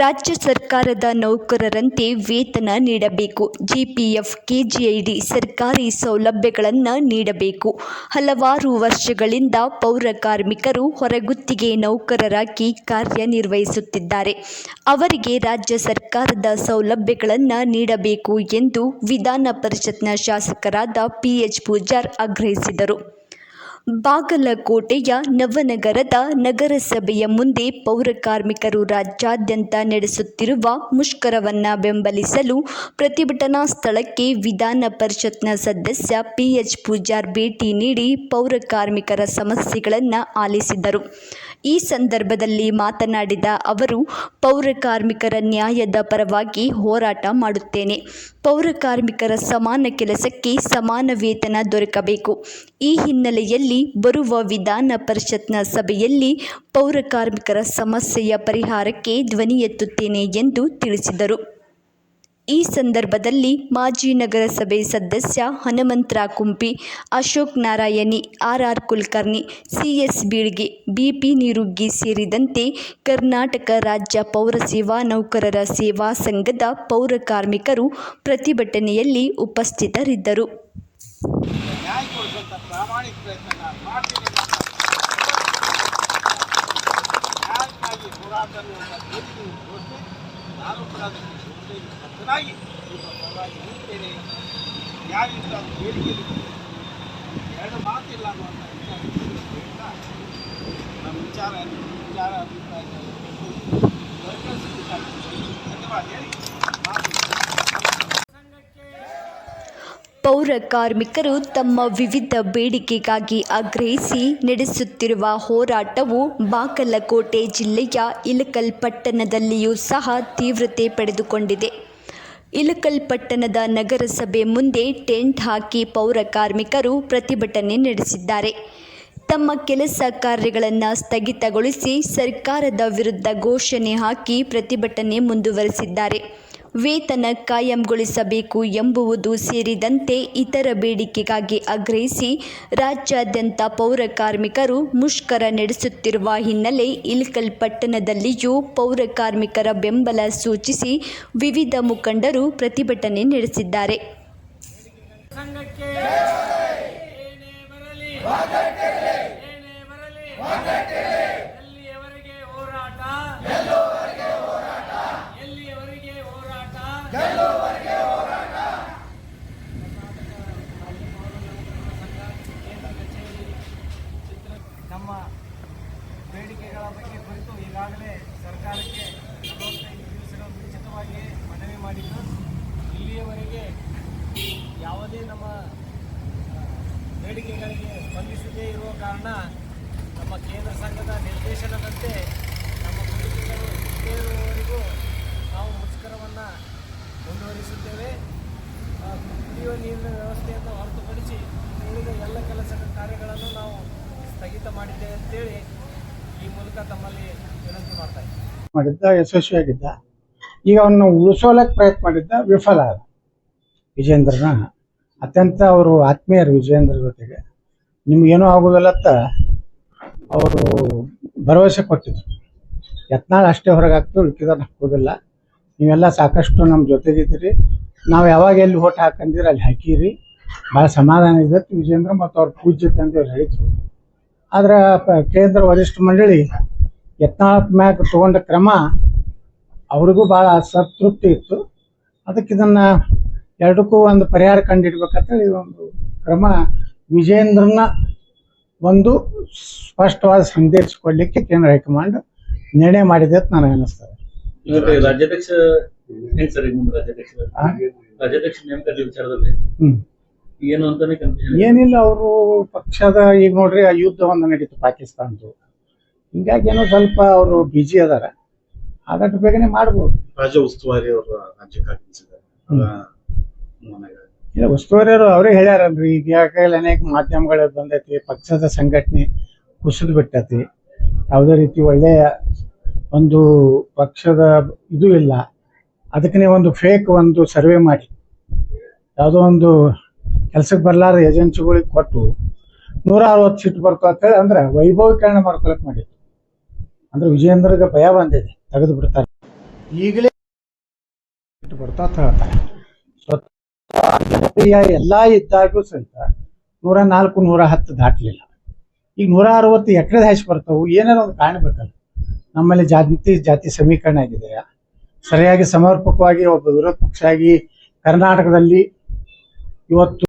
ರಾಜ್ಯ ಸರ್ಕಾರದ ನೌಕರರಂತೆ ವೇತನ ನೀಡಬೇಕು. ಜಿಪಿಎಫ್, ಕೆಜಿಐಡಿ ಸರ್ಕಾರಿ ಸೌಲಭ್ಯಗಳನ್ನು ನೀಡಬೇಕು. ಹಲವಾರು ವರ್ಷಗಳಿಂದ ಪೌರ ಕಾರ್ಮಿಕರು ಹೊರಗುತ್ತಿಗೆ ನೌಕರರಾಗಿ ಕಾರ್ಯನಿರ್ವಹಿಸುತ್ತಿದ್ದಾರೆ. ಅವರಿಗೆ ರಾಜ್ಯ ಸರ್ಕಾರದ ಸೌಲಭ್ಯಗಳನ್ನು ನೀಡಬೇಕು ಎಂದು ವಿಧಾನ ಪರಿಷತ್ನ ಶಾಸಕರಾದ ಪಿಎಚ್ ಪೂಜಾರ್ ಆಗ್ರಹಿಸಿದರು. ಬಾಗಲಕೋಟೆಯ ನವನಗರದ ನಗರಸಭೆಯ ಮುಂದೆ ಪೌರಕಾರ್ಮಿಕರು ರಾಜ್ಯಾದ್ಯಂತ ನಡೆಸುತ್ತಿರುವ ಮುಷ್ಕರವನ್ನು ಬೆಂಬಲಿಸಲು ಪ್ರತಿಭಟನಾ ಸ್ಥಳಕ್ಕೆ ವಿಧಾನ ಪರಿಷತ್ನ ಸದಸ್ಯ ಪಿಎಚ್ ಪೂಜಾರ್ ಭೇಟಿ ನೀಡಿ ಪೌರ ಕಾರ್ಮಿಕರ ಸಮಸ್ಯೆಗಳನ್ನು ಆಲಿಸಿದರು. ಈ ಸಂದರ್ಭದಲ್ಲಿ ಮಾತನಾಡಿದ ಅವರು ಪೌರ ಕಾರ್ಮಿಕರ ನ್ಯಾಯದ ಪರವಾಗಿ ಹೋರಾಟ ಮಾಡುತ್ತೇನೆ. ಪೌರ ಕಾರ್ಮಿಕರ ಸಮಾನ ಕೆಲಸಕ್ಕೆ ಸಮಾನ ವೇತನ ದೊರಕಬೇಕು. ಈ ಹಿನ್ನೆಲೆಯಲ್ಲಿ ಬರುವ ವಿಧಾನ ಪರಿಷತ್ನ ಸಭೆಯಲ್ಲಿ ಪೌರ ಕಾರ್ಮಿಕರ ಸಮಸ್ಯೆಯ ಪರಿಹಾರಕ್ಕೆ ಧ್ವನಿ ಎತ್ತುತ್ತೇನೆ ಎಂದು ತಿಳಿಸಿದರು. ಈ ಸಂದರ್ಭದಲ್ಲಿ ಮಾಜಿ ನಗರಸಭೆ ಸದಸ್ಯ Hanumantra Kumpi Ashok Narayani, RR Kulkarni, CS Bilgi, BP Niruggi ಸೇರಿದಂತೆ ಕರ್ನಾಟಕ ರಾಜ್ಯ ಪೌರ ಸೇವಾ ನೌಕರರ ಸೇವಾ ಸಂಘದ ಪೌರ ಕಾರ್ಮಿಕರು ಪ್ರತಿಭಟನೆಯಲ್ಲಿ ಉಪಸ್ಥಿತರಿದ್ದರು. ನಾನು ಕೂಡ ಬದ್ಧನಾಗಿ ನಿಮ್ಮ ಪರವಾಗಿ ನಿಲ್ತೇನೆ ನ್ಯಾಯಯುತ ಬೇಡಿಕೆ ಎರಡು ಮಾತಿಲ್ಲ ಅನ್ನುವಂಥ ಹೇಳ್ತಾ ನಮ್ಮ ವಿಚಾರ ವಿಚಾರ ಅಭಿಪ್ರಾಯ ಧನ್ಯವಾದ. ಹೇಳಿ. ಪೌರ ಕಾರ್ಮಿಕರು ತಮ್ಮ ವಿವಿಧ ಬೇಡಿಕೆಗಾಗಿ ಆಗ್ರಹಿಸಿ ನಡೆಸುತ್ತಿರುವ ಹೋರಾಟವು ಬಾಗಲಕೋಟೆ ಜಿಲ್ಲೆಯ ಇಲಕಲ್ ಪಟ್ಟಣದಲ್ಲಿಯೂ ಸಹ ತೀವ್ರತೆ ಪಡೆದುಕೊಂಡಿದೆ. ಇಲಕಲ್ ಪಟ್ಟಣದ ನಗರಸಭೆ ಮುಂದೆ ಟೆಂಟ್ ಹಾಕಿ ಪೌರ ಕಾರ್ಮಿಕರು ಪ್ರತಿಭಟನೆ ನಡೆಸಿದ್ದಾರೆ. ತಮ್ಮ ಕೆಲಸ ಕಾರ್ಯಗಳನ್ನು ಸ್ಥಗಿತಗೊಳಿಸಿ ಸರ್ಕಾರದ ವಿರುದ್ಧ ಘೋಷಣೆ ಹಾಕಿ ಪ್ರತಿಭಟನೆ ಮುಂದುವರೆಸಿದ್ದಾರೆ. ವೇತನ ಕಾಯಂಗೊಳಿಸಬೇಕು ಎಂಬುವುದು ಸೇರಿದಂತೆ ಇತರ ಬೇಡಿಕೆಗಾಗಿ ಆಗ್ರಹಿಸಿ ರಾಜ್ಯಾದ್ಯಂತ ಪೌರ ಕಾರ್ಮಿಕರು ಮುಷ್ಕರ ನಡೆಸುತ್ತಿರುವ ಹಿನ್ನೆಲೆ ಇಲ್ಕಲ್ ಪಟ್ಟಣದಲ್ಲಿಯೂ ಪೌರ ಕಾರ್ಮಿಕರ ಬೆಂಬಲ ಸೂಚಿಸಿ ವಿವಿಧ ಮುಖಂಡರು ಪ್ರತಿಭಟನೆ ನಡೆಸಿದ್ದಾರೆ. ನಮ್ಮ ಬೇಡಿಕೆಗಳಿಗೆ ಸ್ಪಂದಿಸದೇ ಇರುವ ಕಾರಣ ನಮ್ಮ ಕೇಂದ್ರ ಸಂಘದ ನಿರ್ದೇಶನದಂತೆ ನಮ್ಮ ಬೇಡಿಕೆಗಳು ಇರುವವರೆಗೂ ನಾವು ಮುಷ್ಕರವನ್ನು ಮುಂದುವರಿಸುತ್ತೇವೆ. ಕುಡಿಯುವ ನೀರಿನ ವ್ಯವಸ್ಥೆಯನ್ನು ಹೊರತುಪಡಿಸಿ ಉಳಿದ ಎಲ್ಲ ಕೆಲಸ ಕಾರ್ಯಗಳನ್ನು ನಾವು ಸ್ಥಗಿತ ಮಾಡಿದ್ದೇವೆ ಅಂತೇಳಿ ಈ ಮೂಲಕ ತಮ್ಮಲ್ಲಿ ವಿನಂತಿ ಮಾಡ್ತಾ ಮಾಡಿದ್ದ, ಯಶಸ್ವಿಯಾಗಿದ್ದ. ಈಗ ಅವನು ಉಳಿಸೋಲಕ್ಕೆ ಪ್ರಯತ್ನ ಮಾಡಿದ್ದ ವಿಫಲ ವಿಜೇಂದ್ರನ ಅತ್ಯಂತ ಅವರು ಆತ್ಮೀಯರು ವಿಜಯೇಂದ್ರ ಜೊತೆಗೆ. ನಿಮ್ಗೇನೂ ಆಗೋದಿಲ್ಲತ್ತ? ಅವರು ಭರವಸೆ ಕೊಟ್ಟಿದ್ರು. ಯತ್ನಾಳ್ ಅಷ್ಟೇ ಹೊರಗೆ ಹಾಕ್ತೀವಿ ಉಳ್ಕಿದ್ರೆ ಹಾಕೋದಿಲ್ಲ. ನೀವೆಲ್ಲ ಸಾಕಷ್ಟು ನಮ್ಮ ಜೊತೆಗಿದ್ದೀರಿ. ನಾವು ಯಾವಾಗ ಎಲ್ಲಿ ಓಟ್ ಹಾಕಂದಿರಿ ಅಲ್ಲಿ ಹಾಕೀರಿ. ಭಾಳ ಸಮಾಧಾನ ಇದೆ ವಿಜೇಂದ್ರ ಮತ್ತು ಅವ್ರ ಪೂಜ್ಯ ತಂದೆ ಹೇಳಿದ್ರು. ಆದ್ರೆ ಕೇಂದ್ರ ವರಿಷ್ಠ ಮಂಡಳಿ ಯತ್ನಾಳ ಮ್ಯಾಗ ತಗೊಂಡ ಕ್ರಮ ಅವ್ರಿಗೂ ಭಾಳ ಸಂತೃಪ್ತಿ ಇತ್ತು. ಅದಕ್ಕೆ ಇದನ್ನ ಎರಡಕ್ಕೂ ಒಂದು ಪರಿಹಾರ ಕಂಡಿಡ್ಬೇಕಂತೇಳಿ ಒಂದು ಕ್ರಮ ವಿಜೇಂದ್ರನ ಒಂದು ಸ್ಪಷ್ಟವಾದ ಸಂದೇಶ ಕೊಡಲಿಕ್ಕೆ ಕೇಂದ್ರ ಹೈಕಮಾಂಡ್ ನಿರ್ಣಯ ಮಾಡಿದೆ ಅಂತ ನನಗೆ ಅನಿಸ್ತದೆ. ಇವತ್ತು ರಾಜ್ಯಾಧ್ಯಕ್ಷ? ವಿಚಾರದಲ್ಲಿ ಏನು ಅಂತಾನೆ ಏನಿಲ್ಲ ಅವರು ಪಕ್ಷದ ಈಗ ನೋಡ್ರಿ ಆ ಯುದ್ಧ ಒಂದು ನಡೀತು ಪಾಕಿಸ್ತಾನದ್ದು. ಹಿಂಗಾಗಿ ಏನೋ ಸ್ವಲ್ಪ ಅವರು ಬಿಜಿ ಅದಾರ. ಆದಷ್ಟು ಬೇಗನೆ ಮಾಡಬಹುದು ರಾಜ್ಯ ಉಸ್ತುವಾರಿ ಅವರು ರಾಜ್ಯಕ್ಕೆ ಆಗಮಿಸಿದ್ದಾರೆ ಹ್ಮ್. ನನಗೆ ಇಲ್ಲ ಉಸ್ತುವಾರಿಯವರು ಅವರೇ ಹೇಳ್ಯಾರಲ್ರಿ, ಈಗ ಅನೇಕ ಮಾಧ್ಯಮಗಳು ಬಂದೈತಿ, ಪಕ್ಷದ ಸಂಘಟನೆ ಕುಸಿದು ಬಿಟ್ಟತಿ. ಯಾವುದೇ ರೀತಿ ಒಳ್ಳೆಯ ಒಂದು ಪಕ್ಷದ ಇದು ಇಲ್ಲ. ಅದಕ್ಕೆ ಒಂದು ಫೇಕ್ ಒಂದು ಸರ್ವೆ ಮಾಡಿ. ಯಾವುದೋ ಒಂದು ಕೆಲಸಕ್ಕೆ ಬರಲಾರ ಏಜೆನ್ಸಿಗಳಿಗೆ ಕೊಟ್ಟು ನೂರ ಅರವತ್ತು ಸೀಟ್ ಅಂತ ಅಂತೇಳಿ ಅಂದ್ರೆ ವೈಭವೀಕರಣ ಮಾಡ್ಕೊಳಕ್ ಮಾಡಿದ್ರು. ಅಂದ್ರೆ ವಿಜಯೇಂದ್ರಗೆ ಭಯ ಬಂದಿದೆ, ತೆಗೆದು ಬಿಡ್ತಾರೆ. ಈಗಲೇ ಬರ್ತಾ ಹೇಳ್ತಾರೆ. ಜನಪ್ರಿಯ ಎಲ್ಲ ಇದ್ದಾಗೂ ಸಹಿತ ನೂರ ನಾಲ್ಕು, ನೂರ ಹತ್ತು ದಾಟಲಿಲ್ಲ. ಈಗ ನೂರ ಅರವತ್ತು ಎಕರೆ ಹ್ಯಾಶ್ ಬರ್ತಾವು ಏನೇನೋ ಒಂದು ಕಾಣಬೇಕಲ್ಲ ನಮ್ಮಲ್ಲಿ ಜಾತಿ ಜಾತಿ ಸಮೀಕರಣ ಆಗಿದೆಯಾ ಸರಿಯಾಗಿ ಸಮರ್ಪಕವಾಗಿ ಒಬ್ಬ ವಿರೋಧ ಪಕ್ಷ ಆಗಿ ಕರ್ನಾಟಕದಲ್ಲಿ ಇವತ್ತು